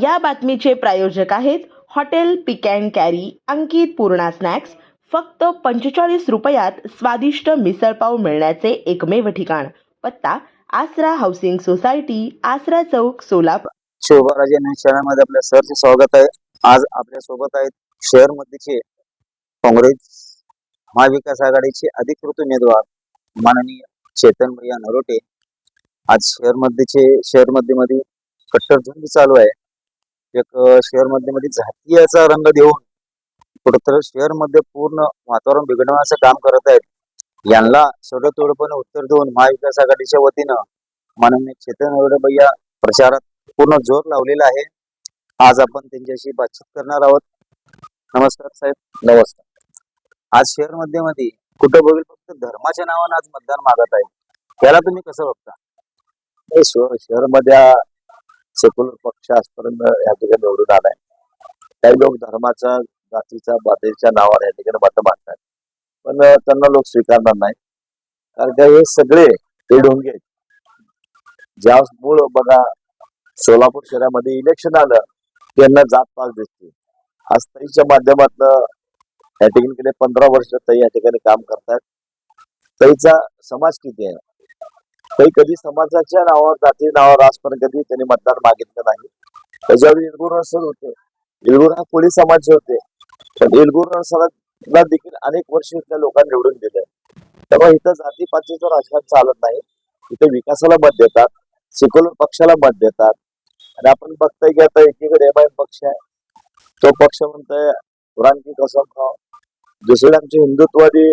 या बातमीचे प्रायोजक आहेत hotel pick and carry Ankit Purna snacks. फक्त पंचेचाळीस रुपयात स्वादिष्ट मिसळपाव मिळण्याचे एकमेव ठिकाण. पत्ता आसरा हाऊसिंग सोसायटी आसरा चौक सोलापूर. शोभाराजे शहरामध्ये आपल्या सरचे स्वागत आहे. आज आपल्यासोबत आहेत शहर मध्येचे काँग्रेस महाविकास आघाडीचे अधिकृत उमेदवार माननीय चेतन भैया नरोटे. आज शहर मध्येचे शहरमध्ये मध्ये कट्टर झुंज चालू आहे. एक शहरमध्ये मध्ये जातीयाचा रंग देऊन कुठंतरी शहरमध्ये पूर्ण वातावरण बिघडवण्याचं काम करत आहेत. यांना सगळं तोडपणे उत्तर देऊन महाविकास आघाडीच्या वतीनं माननीय चेतन भैया प्रचारात पूर्ण जोर लावलेला आहे. आज आपण त्यांच्याशी बातचीत करणार आहोत. नमस्कार साहेब. नमस्कार. आज शहरमध्ये मध्ये कुठं बघेल फक्त धर्माच्या नावानं आज मतदान मागत आहे. त्याला तुम्ही कसं बघता? शहरमध्ये सेक्युलर पक्ष आजपर्यंत या ठिकाणी निवडून आलाय. काही लोक धर्माचा जातीचा बातेच्या नावाने या ठिकाणी मतं मांडतात. पण त्यांना लोक स्वीकारणार नाही कारण का हे सगळे ते ढोंगे आहेत. ज्या मूळ बघा सोलापूर शहरामध्ये इलेक्शन आलं त्यांना जात पास दिसते. आज ताईच्या माध्यमातलं या ठिकाणी गेले पंधरा वर्ष ताई या ठिकाणी काम करतात. तईचा समाज किती आहे? काही कधी समाजाच्या नावावर जाती नावावर आजपर्यंत कधी त्यांनी मतदान मागितलं नाही. त्याच्यावर इलगुर असं होते इलगुर हा कोळी समाज होते पण इलगुर समाजाला देखील अनेक वर्ष इथल्या लोकांनी निवडून दिले त्यामुळे इथं जातीपातीचं राजकारण चालत नाही इथे विकासाला मत देतात सेक्युलर पक्षाला मत देतात. आणि आपण बघतोय की आता एकीकडे एम पक्ष आहे. तो पक्ष म्हणतोय कुराणकी कसम खाव दुसरे आमचे हिंदुत्ववादी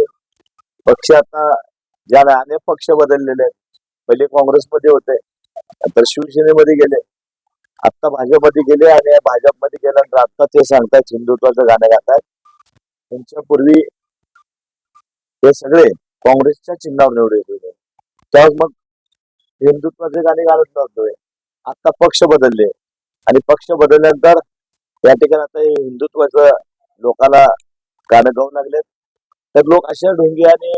पक्ष आता ज्याला अनेक पक्ष बदललेले आहेत. पहिले काँग्रेसमध्ये होते नंतर शिवसेनेमध्ये गेले. आता भाजपमध्ये गेले आणि भाजपमध्ये गेल्यानंतर आता ते सांगतात हिंदुत्वाचं गाणं गातात त्यांच्या पूर्वी हे सगळे काँग्रेसच्या चिन्हावर निवडले होते त्यावेळेस मग हिंदुत्वाचे गाणे घालत नव्हतोय आता पक्ष बदलले. आणि पक्ष बदलल्यानंतर या ठिकाणी आता हे हिंदुत्वाचं लोकांना गाणं गाऊ लागलेत. तर लोक अशा ढोंगी आणि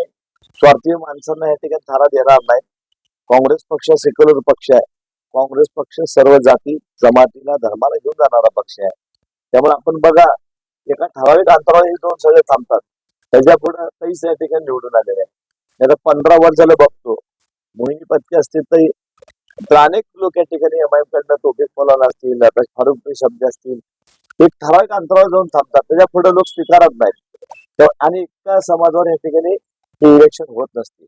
स्वार्थी माणसांना या ठिकाणी थारा देणार नाही काँग्रेस पक्ष सेक्युलर पक्ष आहे. काँग्रेस पक्ष सर्व जाती जमातीला धर्माला घेऊन जाणारा पक्ष आहे. त्यामुळे आपण बघा एका ठराविक अंतरावर हे दोन सगळे थांबतात. त्याच्या पुढे तेच या ठिकाणी निवडून आलेले आहे नाही पंधरा वर्ष बघतो. मोहिनी पत्की असतील तर तर अनेक लोक या ठिकाणी एम आय कडनं तोफिक पलान असतील आता फारुख शब्द असतील. एक ठराविक अंतरावर जाऊन थांबतात. त्याच्या पुढे लोक स्वीकारत नाहीत. तर आणि इतक्या समाजावर या ठिकाणी हे इलेक्शन होत नसते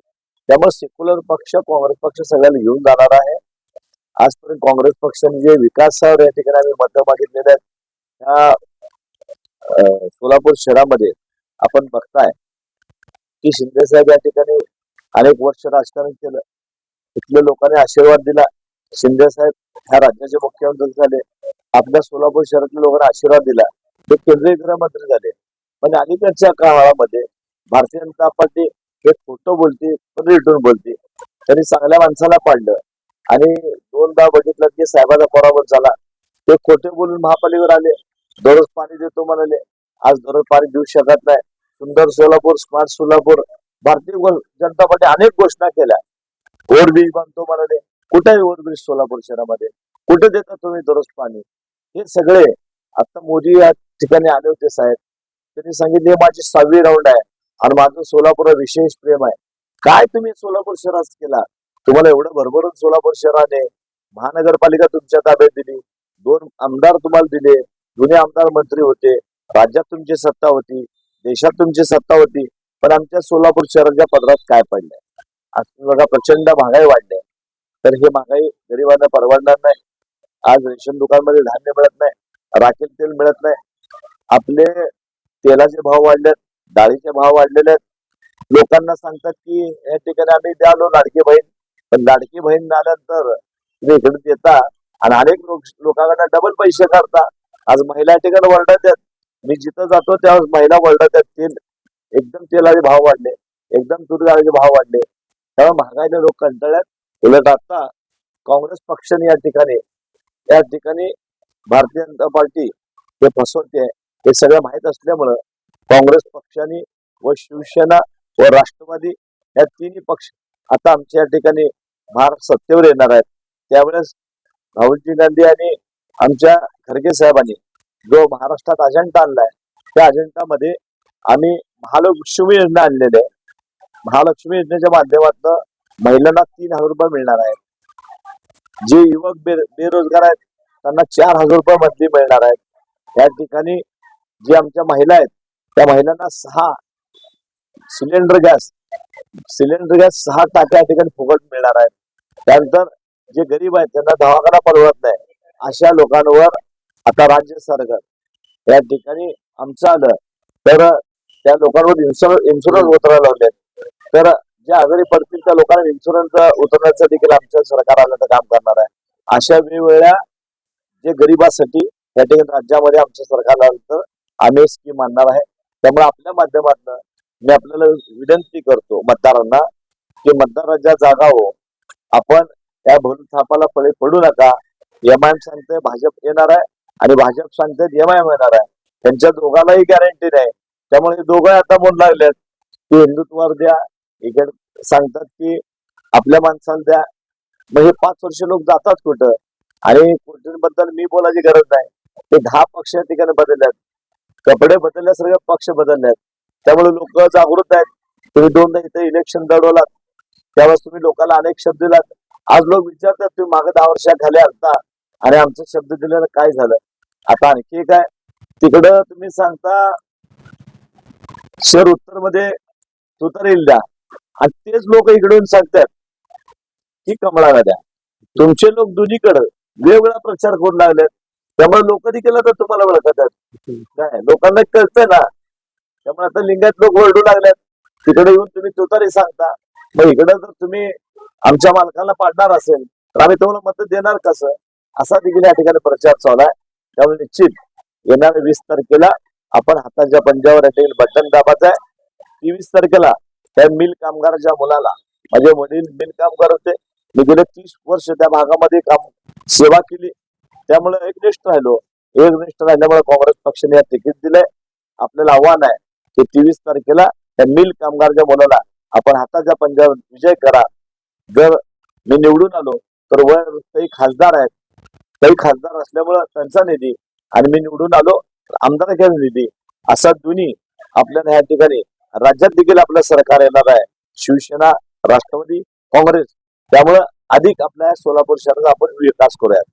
त्यामुळे सेक्युलर पक्ष काँग्रेस पक्ष सगळ्याला घेऊन जाणार आहे. आजपर्यंत काँग्रेस पक्षाने जे विकासावर या ठिकाणी आम्ही मत मागितलेले आहेत त्या सोलापूर शहरामध्ये आपण बघताय की शिंदे साहेब या ठिकाणी अनेक वर्ष राजकारण केलं. इथल्या लोकांनी आशीर्वाद दिला. शिंदे साहेब ह्या राज्याचे मुख्यमंत्री झाले. आपल्या सोलापूर शहरातल्या लोकांना आशीर्वाद दिला. ते केंद्रीय गृहमंत्री झाले. पण अलीकडच्या काळामध्ये भारतीय जनता पार्टी हे खोटं बोलते पण रिटून बोलते. त्यांनी चांगल्या माणसाला पाडलं. आणि दोनदा बघितलं की साहेबाचा पराभव झाला. ते खोटे बोलून महापालिकेवर आले. दररोज पाणी देतो म्हणाले. आज दररोज पाणी देऊ शकत नाही. सुंदर सोलापूर स्मार्ट सोलापूर भारतीय जनता पार्टी अनेक घोषणा केल्या. ओव्हरब्रिज बांधतो म्हणाले. कुठे आहे ओव्हरब्रिज सोलापूर शहरामध्ये? कुठे देता तुम्ही दररोज पाणी? हे सगळे आता मोदी या ठिकाणी आले होते साहेब. त्यांनी सांगितले "हे माझी सहावी राऊंड आहे. आणि माझं सोलापूर विशेष प्रेम आहे. काय तुम्ही सोलापूर शहरात केला? तुम्हाला एवढं भरभरून सोलापूर शहराने महानगरपालिका तुमच्या ताब्यात दिली. दोन आमदार तुम्हाला दिले. जुने आमदार मंत्री होते. राज्यात तुमची सत्ता होती. देशात तुमची सत्ता होती. पण आमच्या सोलापूर शहराच्या पदरात काय पडलंय? आज बघा प्रचंड महागाई वाढली तर हे महागाई गरिबांना परवडणार नाही. आज रेशन दुकानमध्ये धान्य मिळत नाही. राखेल तेल मिळत नाही. आपले तेलाचे भाव वाढलेत. डाळीचे भाव वाढलेले आहेत. लोकांना सांगतात की या ठिकाणी आम्ही द्यालो लाडकी बहीण. पण लाडकी बहीण आल्यानंतर तुम्ही इकडे देता आणि अनेक लोकांकडे डबल पैसे करता आज महिला या ठिकाणी वरडत आहेत. मी जिथं जातो त्यावेळेस महिला वरडत आहेत. तेल एकदम तेलाचे भाव वाढले. एकदम तूर डाळीचे भाव वाढले. त्यामुळे महागाईने लोक कंटाळ्यात उलट आता काँग्रेस पक्षाने या ठिकाणी या ठिकाणी भारतीय जनता पार्टी हे फसवते हे सगळं माहीत असल्यामुळं काँग्रेस पक्षाने व शिवसेना व राष्ट्रवादी या तिन्ही पक्ष आता आमच्या या ठिकाणी भारत सत्तेवर येणार आहेत. त्यावेळेस राहुलजी गांधी आणि आमच्या खरगे साहेबांनी जो महाराष्ट्रात अजेंडा आणलाय त्या अजेंडामध्ये आम्ही महालक्ष्मी योजना आणलेली आहे. महालक्ष्मी योजनेच्या माध्यमातून महिलांना तीन हजार रुपये मिळणार आहेत. जे युवक बे बेरोजगार आहेत त्यांना चार हजार रुपये मंथली मिळणार आहेत. या ठिकाणी जे आमच्या महिला आहेत त्या महिलांना सहा सिलेंडर गॅस सिलेंडर गॅस सहा टाक्या ठिकाणी फुकट मिळणार आहे. त्यानंतर जे गरीब आहेत त्यांना दवाखाना परवडत नाही. अशा लोकांवर आता राज्य सरकार या ठिकाणी आमचं आलं. तर त्या लोकांवर इन्शुरन्स इन्शुरन्स उतरायला लावले तर जे आजारी पडतील त्या लोकांना इन्शुरन्स उतरण्याचं देखील आमच्या सरकार आलं तर काम करणार आहे. अशा वेगवेगळ्या जे गरिबासाठी त्या ठिकाणी राज्यामध्ये आमच्या सरकारला आम्ही स्कीम आणणार आहे. त्यामुळे आपल्या माध्यमातून मी आपल्याला विनंती करतो मतदारांना की मतदारांच्या जागा हो आपण त्या भरून थापाला पळे पडू नका. एम आय एम सांगते भाजप येणार आहे आणि भाजप सांगते एम आय एम येणार आहे. त्यांच्या दोघांनाही गॅरंटी नाही. त्यामुळे दोघं आता बोल लागलेत. की हिंदुत्वावर द्या इकडे सांगतात की आपल्या माणसाला द्या. मग हे पाच वर्ष लोक जातात कुठं? आणि बद्दल मी बोलायची गरज नाही. ते दहा पक्ष ठिकाणी बदलल्यात. कपडे बदलल्यासारखे पक्ष बदलले आहेत. त्यामुळे लोक जागृत आहेत. तुम्ही दोनदा इथे इलेक्शन लढवलात. त्यावेळेस तुम्ही लोकांना अनेक शब्द दिलात. आज लोक विचारतात तुम्ही मागे दहा वर्षाखाली आलता आणि आमचा शब्द दिलेला काय झालं? आता आणखी काय तिकडं तुम्ही सांगता शहर उत्तरमध्ये तुतारील द्या. आणि तेच लोक इकडून सांगतात की कमळाला द्या तुमचे लोक दोन्हीकडे वेगवेगळा प्रचार करू लागलेत. त्यामुळे लोक देखील आता तुम्हाला ओळखतात काय लोकांना कळतंय ना. त्यामुळे आता लिंगायत लोक ओरडू लागल्यात. तिकडे येऊन तुम्ही तुतारी सांगता. मग इकडे जर तुम्ही आमच्या मालकाला पाडणार असेल तर आम्ही तुम्हाला मत देणार कसं असा देखील या ठिकाणी प्रचार चालू आहे. त्यामुळे निश्चित येणाऱ्या वीस तारखेला आपण हाताच्या पंजावर या ठिकाणी बटन दाबायचं आहे. तेवीस तारखेला त्या मिल कामगाराच्या मुलाला माझे वडील मिल कामगार होते. मी गेले तीस वर्ष त्या भागामध्ये काम सेवा केली. त्यामुळे एकनिष्ठ राहिलो. एकनिष्ठ राहिल्यामुळे काँग्रेस पक्षाने या तिकीट दिलंय आपल्याला आव्हान आहे की तेवीस तारखेला त्या मिल कामगारच्या मुलाला आपण हाताच्या पंजाब विजय करा. जर मी निवडून आलो तर वर काही खासदार आहेत. काही खासदार असल्यामुळं त्यांचा निधी आणि मी निवडून आलो तर आमदाराचा निधी. असा दोन्ही आपल्याला या ठिकाणी राज्यात देखील आपलं सरकार येणार आहे. शिवसेना राष्ट्रवादी काँग्रेस. त्यामुळं अधिक आपल्या सोलापूर शहराचा आपण विकास करूयात.